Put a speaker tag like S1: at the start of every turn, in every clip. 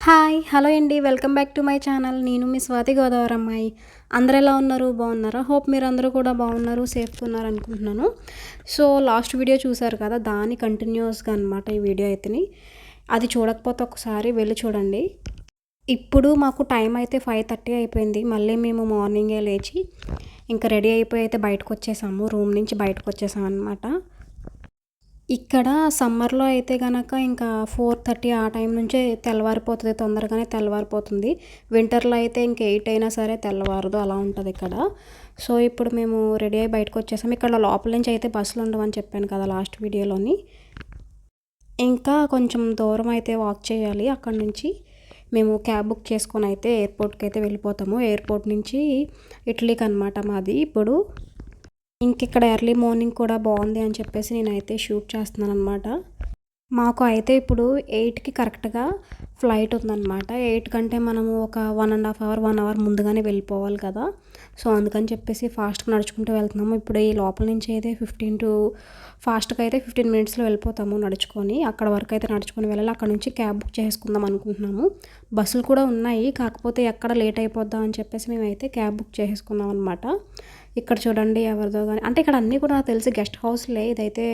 S1: Hi hello అండి. Welcome back to my channel. నేను మీ స్వాతి గోదావరి అమ్మాయి అందరు ఎలా ఉన్నారు? బాగున్నారా? హోప్ మీరు అందరూ కూడా బాగున్నారు సేఫ్గా ఉన్నారు అనుకుంటున్నాను. సో లాస్ట్ వీడియో చూసారు కదా దాని కంటిన్యూస్గా అనమాట ఈ వీడియో అయితేని. అది చూడకపోతే ఒకసారి వెళ్ళి చూడండి. ఇప్పుడు మాకు టైం అయితే ఫైవ్ థర్టీ అయిపోయింది. మళ్ళీ మేము మార్నింగే లేచి ఇంకా రెడీ అయిపోయి అయితే బయటకు వచ్చేసాము. రూమ్ నుంచి బయటకు వచ్చేసాం అనమాట ఇక్కడ సమ్మర్లో అయితే కనుక ఇంకా ఫోర్ థర్టీ ఆ టైం నుంచే తెల్లవారిపోతుంది తొందరగానే తెల్లవారిపోతుంది. వింటర్లో అయితే ఇంక ఎయిట్ అయినా సరే తెల్లవారదు అలా ఉంటుంది ఇక్కడ. సో ఇప్పుడు మేము రెడీ అయ్యి బయటకు వచ్చేసాం. ఇక్కడ లోపల నుంచి అయితే బస్సులు ఉండవని చెప్పాను కదా లాస్ట్ వీడియోలోని. ఇంకా కొంచెం దూరం అయితే వాక్ చేయాలి అక్కడ నుంచి. మేము క్యాబ్ బుక్ చేసుకొని అయితే ఎయిర్పోర్ట్కి అయితే వెళ్ళిపోతాము. ఎయిర్పోర్ట్ నుంచి ఇటలీకి అనమాట మాది ఇప్పుడు. ఇంక ఇక్కడ ఎర్లీ మార్నింగ్ కూడా బాగుంది అని చెప్పేసి నేనైతే షూట్ చేస్తున్నాను అనమాట మాకు అయితే ఇప్పుడు ఎయిట్కి కరెక్ట్గా ఫ్లైట్ ఉందన్నమాట. ఎయిట్ కంటే మనము ఒక one and half hour one hour ముందుగానే వెళ్ళిపోవాలి కదా. సో అందుకని చెప్పేసి ఫాస్ట్గా నడుచుకుంటూ వెళ్తున్నాము. ఇప్పుడు ఈ లోపల నుంచి అయితే ఫిఫ్టీన్ టు ఫాస్ట్గా అయితే ఫిఫ్టీన్ మినిట్స్లో వెళ్ళిపోతాము నడుచుకొని. అక్కడ వరకు అయితే నడుచుకొని వెళ్ళాలి. అక్కడ నుంచి క్యాబ్ బుక్ చేసుకుందాం అనుకుంటున్నాము. బస్సులు కూడా ఉన్నాయి. కాకపోతే ఎక్కడ లేట్ అయిపోద్దాం అని చెప్పేసి మేమైతే క్యాబ్ బుక్ చేసుకున్నాం అనమాట ఇక్కడ చూడండి ఎవరిదో కానీ అంటే ఇక్కడ అన్నీ కూడా నాకు తెలిసి గెస్ట్ హౌస్లే. ఇదైతే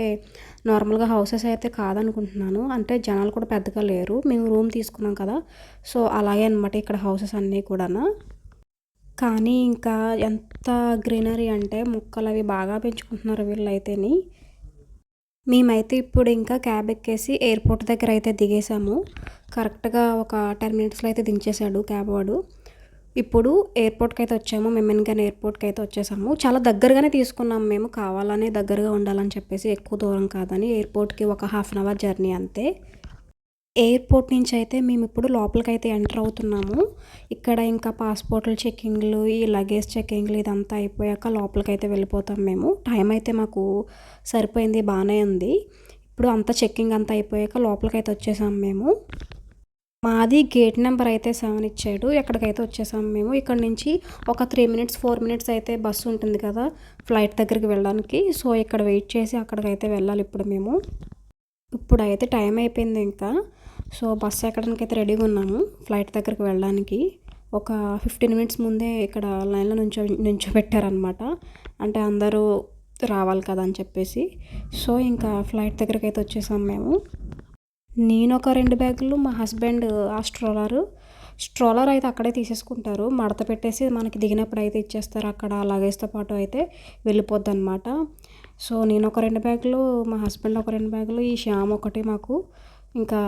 S1: నార్మల్గా హౌసెస్ అయితే కాదనుకుంటున్నాను. అంటే జనాలు కూడా పెద్దగా లేరు. మేము రూమ్ తీసుకున్నాం కదా. సో అలాగే అనమాట ఇక్కడ హౌసెస్ అన్నీ కూడా కానీ ఇంకా ఎంత గ్రీనరీ అంటే మొక్కలు అవి బాగా పెంచుకుంటున్నారు వీళ్ళైతేని. మేమైతే ఇప్పుడు ఇంకా క్యాబ్ ఎక్కేసి ఎయిర్పోర్ట్ దగ్గర అయితే దిగేసాము. కరెక్ట్గా ఒక టెన్ మినిట్స్లో అయితే దించేశాడు క్యాబ్ వాడు. ఇప్పుడు ఎయిర్పోర్ట్కి అయితే వచ్చాము మెమెన్గాన్ ఎయిర్పోర్ట్కి అయితే వచ్చేసాము చాలా దగ్గరగానే తీసుకున్నాం మేము కావాలనే దగ్గరగా ఉండాలని చెప్పేసి ఎక్కువ దూరం కాదని ఎయిర్పోర్ట్కి ఒక హాఫ్ అన్ అవర్ జర్నీ అంతే. ఎయిర్పోర్ట్ నుంచి అయితే మేము ఇప్పుడు లోపలికి అయితే ఎంటర్ అవుతున్నాము. ఇక్కడ ఇంకా పాస్పోర్ట్లు చెక్కింగ్లు ఈ లగేజ్ చెక్కింగ్లు ఇదంతా అయిపోయాక లోపలికి అయితే వెళ్ళిపోతాం మేము. టైం అయితే మాకు సరిపోయింది బాగానే ఉంది. ఇప్పుడు అంతా చెక్కింగ్ అంతా అయిపోయాక లోపలికి అయితే వచ్చేసాం మేము. మాది గేట్ నెంబర్ అయితే సెవెన్ ఇచ్చాడు. ఎక్కడికైతే వచ్చేసాం మేము. ఇక్కడ నుంచి ఒక త్రీ మినిట్స్ ఫోర్ మినిట్స్ అయితే బస్సు ఉంటుంది కదా ఫ్లైట్ దగ్గరికి వెళ్ళడానికి. సో ఇక్కడ వెయిట్ చేసి అక్కడికైతే వెళ్ళాలి ఇప్పుడు మేము. ఇప్పుడు అయితే టైం అయిపోయింది ఇంకా. సో బస్సు ఎక్కడానికి అయితే రెడీగా ఉన్నాము ఫ్లైట్ దగ్గరికి వెళ్ళడానికి. ఒక ఫిఫ్టీన్ మినిట్స్ ముందే ఇక్కడ లైన్లో నుంచో నుంచోబెట్టారనమాట అంటే అందరూ రావాలి కదా అని చెప్పేసి. సో ఇంకా ఫ్లైట్ దగ్గరికి అయితే వచ్చేసాం మేము. నేను ఒక రెండు బ్యాగులు మా హస్బెండ్ ఆ స్ట్రోలర్. స్ట్రోలర్ అయితే అక్కడే తీసేసుకుంటారు. మడత పెట్టేసి మనకి దిగినప్పుడు అయితే ఇచ్చేస్తారు. అక్కడ లగేజ్తో పాటు అయితే వెళ్ళిపోద్ది అనమాట సో నేను ఒక రెండు బ్యాగులు మా హస్బెండ్ ఒక రెండు బ్యాగులు ఈ శ్యామ్ ఒకటి మాకు. ఇంకా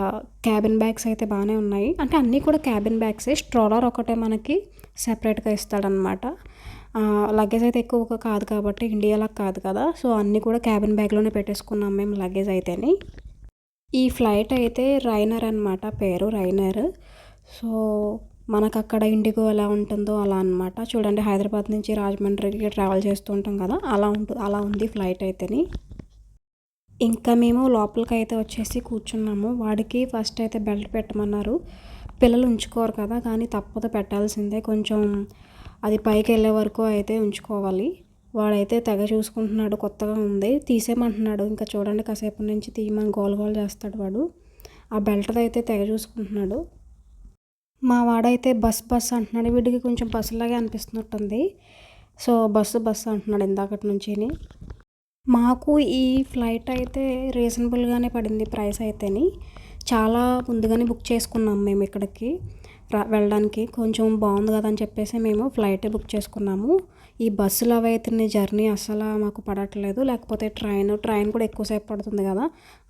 S1: క్యాబిన్ బ్యాగ్స్ అయితే బాగానే ఉన్నాయి. అంటే అన్నీ కూడా క్యాబిన్ బ్యాగ్సే. స్ట్రోలర్ ఒకటే మనకి సెపరేట్గా ఇస్తాడనమాట లగేజ్ అయితే ఎక్కువగా కాదు కాబట్టి ఇండియాలో కాదు కదా. సో అన్నీ కూడా క్యాబిన్ బ్యాగ్లోనే పెట్టేసుకున్నాం మేము లగేజ్ అయితేని. ఈ ఫ్లైట్ అయితే రైనర్ అనమాట పేరు రైనర్. సో మనకు అక్కడ ఇండిగో ఎలా ఉంటుందో అలా అనమాట చూడండి హైదరాబాద్ నుంచి రాజమండ్రికి ట్రావెల్ చేస్తూ ఉంటాం కదా అలా ఉంటుంది అలా ఉంది ఫ్లైట్ అయితేని. ఇంకా మేము లోపలికి అయితే వచ్చేసి కూర్చున్నాము. వాడికి ఫస్ట్ అయితే బెల్ట్ పెట్టమన్నారు. పిల్లలు ఉంచుకోరు కదా కానీ తప్పదు పెట్టాల్సిందే. కొంచెం అది పైకి వెళ్ళే వరకు అయితే ఉంచుకోవాలి. వాడైతే తెగ చూసుకుంటున్నాడు కొత్తగా ఉంది. తీసేయమంటున్నాడు. ఇంకా చూడండి కాసేపు నుంచి తీయమని గోల్ గోల్ చేస్తాడు వాడు. ఆ బెల్ట్ అయితే తెగ చూసుకుంటున్నాడు. మా వాడైతే బస్ బస్ అంటున్నాడు. వీడికి కొంచెం బస్సులాగే అనిపిస్తున్నట్టుంది. సో బస్సు బస్సు అంటున్నాడు ఇందాకటి నుంచి మాకు ఈ ఫ్లైట్ అయితే రీజనబుల్గానే పడింది ప్రైస్ అయితేని. చాలా ముందుగానే బుక్ చేసుకున్నాం మేము ఇక్కడికి రా వెళ్ళడానికి. కొంచెం బాగుంది కదా అని చెప్పేసి మేము ఫ్లైట్ బుక్ చేసుకున్నాము. ఈ బస్సులు అవి అవైతే జర్నీ అస్సలు మాకు పడట్లేదు. లేకపోతే ట్రైన్ ట్రైన్ కూడా ఎక్కువసేపు పడుతుంది కదా.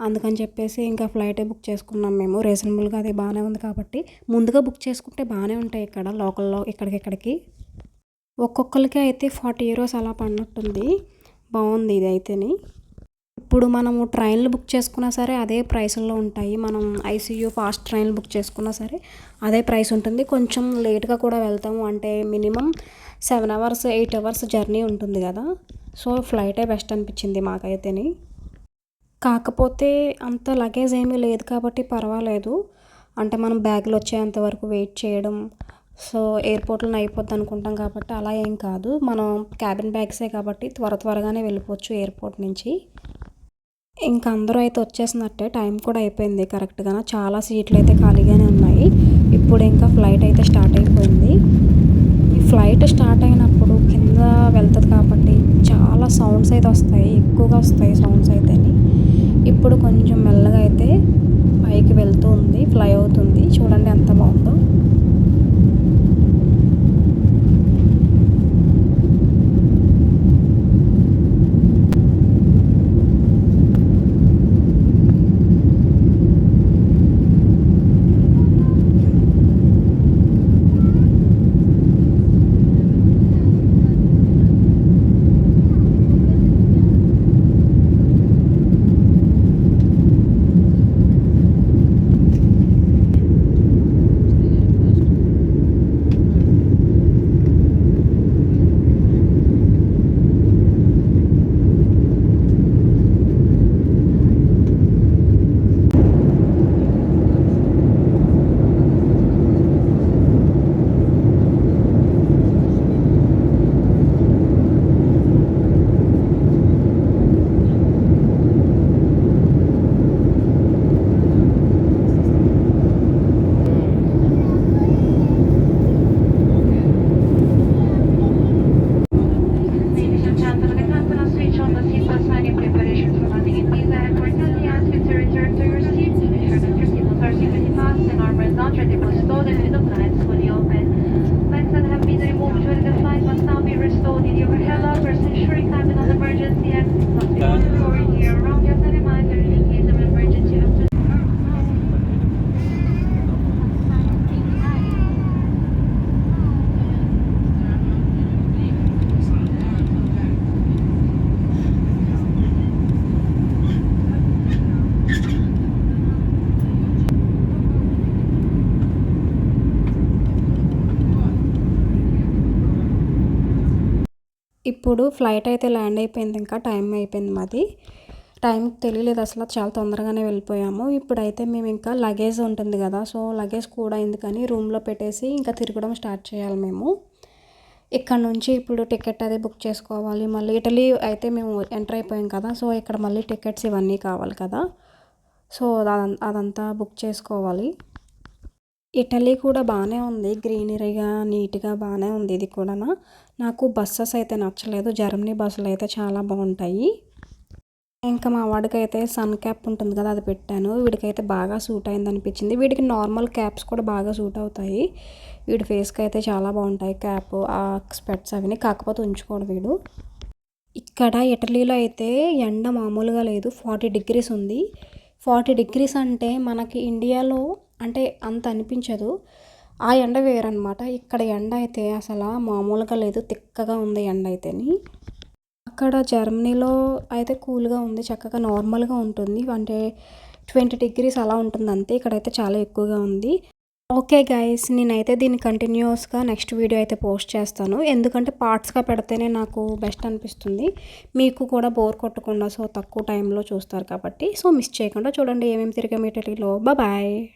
S1: అందుకని చెప్పేసి ఇంకా ఫ్లైటే బుక్ చేసుకున్నాం మేము. రీజనబుల్గా అది బాగానే ఉంది కాబట్టి. ముందుగా బుక్ చేసుకుంటే బాగానే ఉంటాయి ఇక్కడ లోకల్లో ఇక్కడికిక్కడికి ఒక్కొక్కరికి అయితే ఫార్టీ యూరోస్ అలా పడినట్టుంది. బాగుంది ఇది అయితేని. ఇప్పుడు మనము ట్రైన్లు బుక్ చేసుకున్నా సరే అదే ప్రైస్లో ఉంటాయి. మనం ఐసీయూ ఫాస్ట్ ట్రైన్లు బుక్ చేసుకున్నా సరే అదే ప్రైస్ ఉంటుంది. కొంచెం లేట్గా కూడా వెళ్తాము. అంటే minimum seven hours eight hours journey ఉంటుంది కదా. సో ఫ్లైటే బెస్ట్ అనిపించింది మాకైతేని. కాకపోతే అంత లగేజ్ ఏమీ లేదు కాబట్టి పర్వాలేదు. అంటే మనం బ్యాగులు వచ్చేంత వరకు వెయిట్ చేయడం సో ఎయిర్పోర్ట్లో అయిపోద్ది అనుకుంటాం కాబట్టి అలా ఏం కాదు. మనం క్యాబిన్ బ్యాగ్సే కాబట్టి త్వర త్వరగానే వెళ్ళిపోవచ్చు ఎయిర్పోర్ట్ నుంచి. ఇంకా అందరూ అయితే వచ్చేసినట్టే టైం కూడా అయిపోయింది కరెక్ట్గా చాలా సీట్లు అయితే ఖాళీగానే ఉన్నాయి. ఇప్పుడు ఇంకా ఫ్లైట్ అయితే స్టార్ట్ అయిపోయింది. ఈ ఫ్లైట్ స్టార్ట్ అయినప్పుడు కింద వెళ్తుంది కాబట్టి చాలా సౌండ్స్ అయితే వస్తాయి. ఎక్కువగా వస్తాయి సౌండ్స్ అయితే ఇప్పుడు కొంచెం మెల్లగా అయితే పైకి వెళ్తూ ఉంది ఫ్లై అవుతుంది. చూడండి ఎంత బాగుందో.
S2: 30 minutes past and our results are deposited in the plans for
S1: ఇప్పుడు ఫ్లైట్ అయితే ల్యాండ్ అయిపోయింది ఇంకా టైం అయిపోయింది మాది. టైం తెలియలేదు అసలు చాలా తొందరగానే వెళ్ళిపోయాము. ఇప్పుడైతే మేము ఇంకా లగేజ్ ఉంటుంది కదా సో లగేజ్ కూడా ఎందుకని రూమ్లో పెట్టేసి ఇంకా తిరగడం స్టార్ట్ చేయాలి మేము. ఇక్కడ నుంచి ఇప్పుడు టికెట్ అది బుక్ చేసుకోవాలి. మళ్ళీ ఇటలీ అయితే మేము ఎంటర్ అయిపోయాం కదా సో ఇక్కడ మళ్ళీ టికెట్స్ ఇవన్నీ కావాలి కదా. సో అదంతా బుక్ చేసుకోవాలి. ఇటలీ కూడా బాగానే ఉంది గ్రీనరీగా నీట్గా బాగానే ఉంది ఇది కూడా నాకు బస్సెస్ అయితే నచ్చలేదు. జర్మనీ బస్సులు అయితే చాలా బాగుంటాయి. ఇంకా మా వాడికైతే అయితే సన్ క్యాప్ ఉంటుంది కదా అది పెట్టాను. వీడికైతే బాగా సూట్ అయింది అనిపించింది వీడికి నార్మల్ క్యాప్స్ కూడా బాగా సూట్ అవుతాయి. వీడి ఫేస్కి అయితే చాలా బాగుంటాయి క్యాప్ ఆ స్పెట్స్ అవి కాకపోతే ఉంచుకోడు వీడు. ఇక్కడ ఇటలీలో అయితే ఎండ మామూలుగా లేదు. ఫార్టీ డిగ్రీస్ ఉంది. ఫార్టీ డిగ్రీస్ అంటే మనకి ఇండియాలో అంటే అంత అనిపించదు. ఆ ఎండ వేరనమాట ఇక్కడ ఎండ అయితే అసలు మామూలుగా లేదు. తిక్కగా ఉంది ఎండ అయితేని. అక్కడ జర్మనీలో అయితే కూల్గా ఉంది. చక్కగా నార్మల్గా ఉంటుంది. అంటే ట్వంటీ డిగ్రీస్ అలా ఉంటుంది అంతే. ఇక్కడైతే చాలా ఎక్కువగా ఉంది. ఓకే గైస్ నేనైతే దీన్ని కంటిన్యూస్గా నెక్స్ట్ వీడియో అయితే పోస్ట్ చేస్తాను. ఎందుకంటే పార్ట్స్గా పెడితేనే నాకు బెస్ట్ అనిపిస్తుంది. మీకు కూడా బోర్ కొట్టకుండా సో తక్కువ టైంలో చూస్తారు కాబట్టి. సో మిస్ చేయకుండా చూడండి. ఏమేమి తిరిగాము బాయ్.